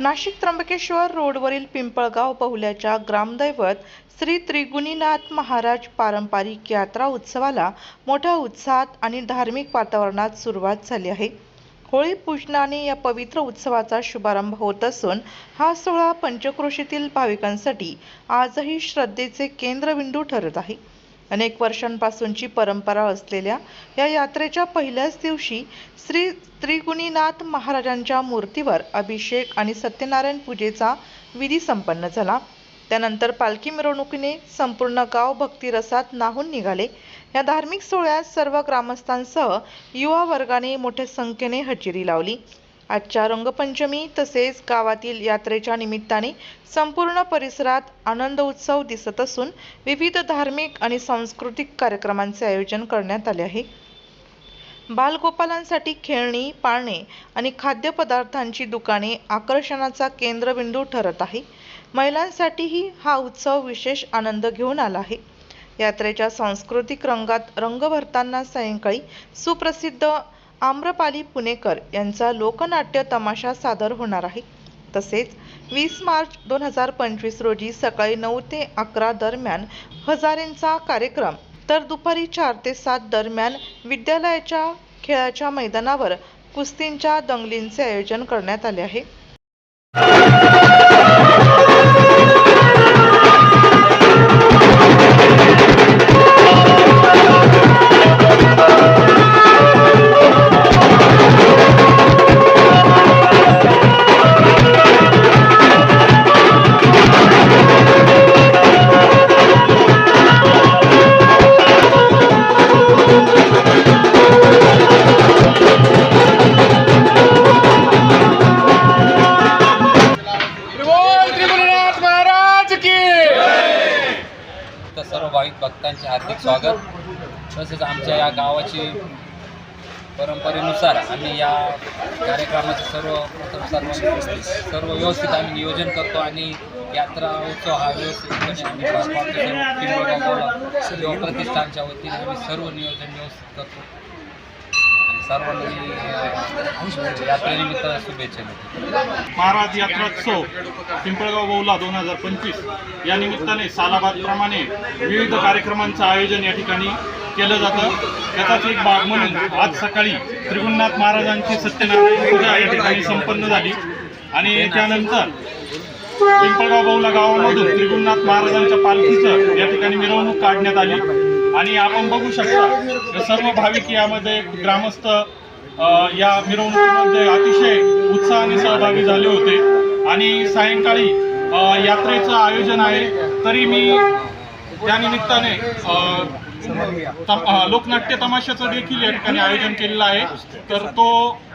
नाशिक त्र्यंबकेश्वर रोडवरील पिंपळगाव बहुल्याच्या ग्रामदैवत श्री त्रिगुणीनाथ महाराज पारंपरिक यात्रा उत्सवाला मोठ्या उत्साहात आणि धार्मिक वातावरणात सुरुवात झाली आहे. होळी पूजनाने या पवित्र उत्सवाचा शुभारंभ होत असून हा सोहळा पंचक्रोशीतील भाविकांसाठी आजही श्रद्धेचे केंद्रबिंदू ठरत आहे. अनेक वर्षांपासूनची परंपरा असलेल्या या यात्रेच्या पहिल्याच दिवशी श्री त्रिगुणीनाथ महाराजांच्या मूर्तीवर अभिषेक आणि सत्यनारायण पूजेचा विधी संपन्न झाला. त्यानंतर पालखी मिरवणुकीने संपूर्ण गाव भक्तिरसात नाहून निघाले. या धार्मिक सोहळ्यात सर्व ग्रामस्थांसह युवा वर्गाने मोठ्या संख्येने हजेरी लावली. आजच्या रंगपंचमी तसेच गावातील यात्रेच्या निमित्ताने संपूर्ण परिसरात आनंद उत्सव दिसत असून विविध धार्मिक आणि सांस्कृतिक कार्यक्रमांचे आयोजन करण्यात आले आहे. बालगोपालांसाठी खेळणी पाळणे आणि खाद्यपदार्थांची दुकाने आकर्षणाचा केंद्रबिंदू ठरत आहे. महिलांसाठीही हा उत्सव विशेष आनंद घेऊन आला आहे. यात्रेच्या सांस्कृतिक रंगात रंग भरताना सायंकाळी सुप्रसिद्ध आम्रपाली पुणेकर यांचा लोकनाट्य तमाशा सादर होणार आहे. तसेच वीस मार्च दोन हजार पंचवीस रोजी सकाळी नऊ ते अकरा दरम्यान हजारेंचा कार्यक्रम तर दुपारी चार ते सात दरम्यान विद्यालयाच्या खेळाच्या मैदानावर कुस्तींच्या दंगलींचे आयोजन करण्यात आले आहे. तर सर्व भाविक भक्तांचे हार्दिक स्वागत. तसेच आमच्या या गावाची परंपरेनुसार आम्ही या कार्यक्रमाचे सर्व प्रथम सर्व सर्व व्यवस्थित आम्ही नियोजन करतो आणि यात्रा उत्सव हा व्यवस्थितपणे आम्ही सर्व प्रतिष्ठानच्या वतीने आम्ही सर्व नियोजन व्यवस्थित करतो. आणि सर्वांनी यात्रेनिमित्त शुभेच्छा. महाराज यात्रोत्सव पिंपळगाव बौला दोन हजार पंचवीस. या निमित्ताने सालाबादप्रमाणे विविध कार्यक्रमांचं आयोजन या ठिकाणी केलं जातं. त्याचाच एक भाग म्हणून आज सकाळी त्रिगुणनाथ महाराजांची सत्यनारायण पूजा या ठिकाणी संपन्न झाली. आणि त्यानंतर पिंपळगाव बौला गावामधून त्रिगुणनाथ महाराजांच्या पालखीचं या ठिकाणी मिरवणूक काढण्यात आली. आणि आपण बघू शकता सर्व भाविक यामध्ये ग्रामस्थ या मिरवणुकीमध्ये अतिशय उत्साहाने सहभागी झाले होते. आणि सायंकाळी यात्रेचं आयोजन आहे तरी मी त्यानिमित्ताने लोकनाट्य तमाशाचं देखील या ठिकाणी आयोजन केलेलं आहे. तर तो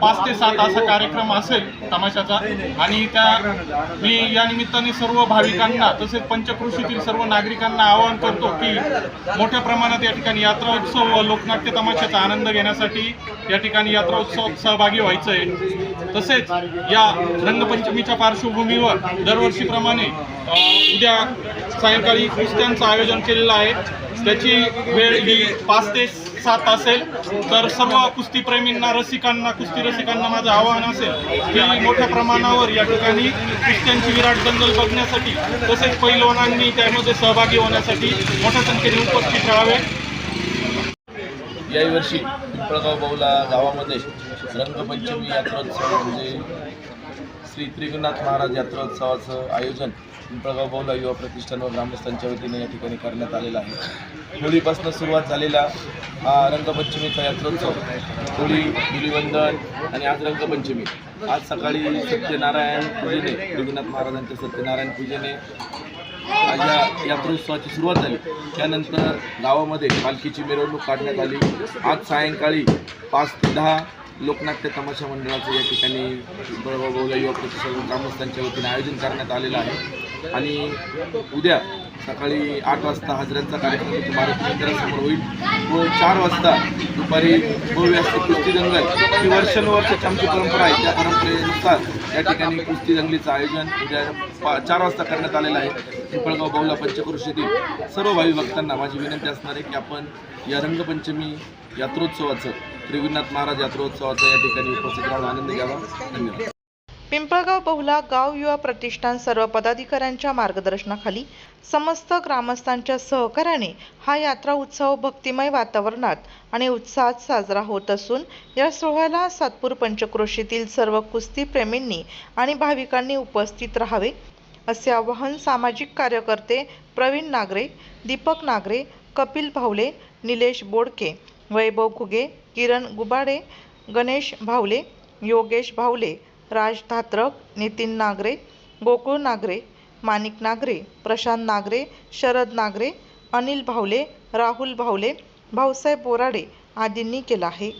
पाच ते सात असा कार्यक्रम असेल तमाशाचा. आणि त्या मी या निमित्ताने सर्व भाविकांना तसेच पंचकृषीतील सर्व नागरिकांना आवाहन करतो की मोठ्या प्रमाणात या ठिकाणी यात्रा उत्सव व लोकनाट्य तमाशाचा आनंद घेण्यासाठी या ठिकाणी यात्रा उत्सवात सहभागी व्हायचं आहे तसेच या रंगपंचमीच्या पार्श्वभूमीवर दरवर्षीप्रमाणे उद्या सायंकाळी कुस्त्यांचं आयोजन केलेलं आहे. त्याची वेळ ही पाच ते सात असेल तर सर्व कुस्तीप्रेमींना रसिकांना कुस्ती रसिकांना माझं आवाहन असेल की मोठ्या प्रमाणावर या ठिकाणी कुस्त्यांची विराट दंगल बघण्यासाठी तसेच पैलवानांनी त्यामध्ये सहभागी होण्यासाठी मोठ्या संख्येने उपस्थित राहावे. याही वर्षी पिंपळगाव बाऊला गावामध्ये रंगपंचमी यात्रोत्सव म्हणजे श्री त्रिगुनाथ महाराज यात्रोत्सवाचं आयोजन पिंपळगाव बाऊला युवा प्रतिष्ठान व ग्रामस्थांच्या वतीने या ठिकाणी करण्यात आलेलं आहे. होळीपासून सुरुवात झालेला हा रंगपंचमीचा यात्रोत्सव. होळी धुलीवंदन आणि आज रंगपंचमी. आज सकाळी सत्यनारायण पूजेने रघुनाथ महाराजांच्या सत्यनारायण पूजेने या यात्रोत्सवाची सुरुवात झाली. त्यानंतर गावामध्ये पालखीची मिरवणूक काढण्यात आली. आज सायंकाळी पाच ते दहा लोकनाट्य तमाशा मंडळाचं या ठिकाणी पिंपळगाव युवक ग्रामस्थांच्या वतीने आयोजन करण्यात आलेलं आहे. आणि उद्या सकाळी आठ वाजता हजऱ्यांचा कार्यक्रम इथे मारुती मंदिरासमोर होईल. व चार वाजता दुपारी भव्य असते कुस्ती दंगल ही वर्षानुवर्षाची आमची परंपरा आहे. त्या परंपरेनुसार या ठिकाणी कुस्ती दंगलीचं आयोजन उद्या पा चार वाजता करण्यात आलेलं आहे. पिंपळगाव बाहुला पंचक्रोशीतील सर्व भावी भक्तांना माझी विनंती असणार आहे की आपण या रंगपंचमी यात्रोत्सवाचं त्रिगुणाथ महाराज यात्रोत्सवाचा या ठिकाणी उपस्थित राहून आनंद घ्यावा. धन्यवाद. पिंपळगाव बहुला गाव युवा प्रतिष्ठान सर्व पदाधिकाऱ्यांच्या मार्गदर्शनाखाली समस्त ग्रामस्थांच्या सहकार्याने हा यात्रा उत्सव भक्तिमय वातावरणात आणि उत्साहात साजरा होत असून या सोहळ्याला सातपूर पंचक्रोशीतील सर्व कुस्तीप्रेमींनी आणि भाविकांनी उपस्थित राहावे असे आवाहन सामाजिक कार्यकर्ते प्रवीण नागरे दीपक नागरे कपिल भावले निलेश बोडके वैभव घुगे किरण गुबाडे गणेश भावले योगेश भावले राज धात्रक नितीन नागरे गोकुळ नागरे माणिक नागरे प्रशांत नागरे शरद नागरे अनिल भावले राहुल भावले भाऊसाहेब बोराडे आदींनी केला आहे.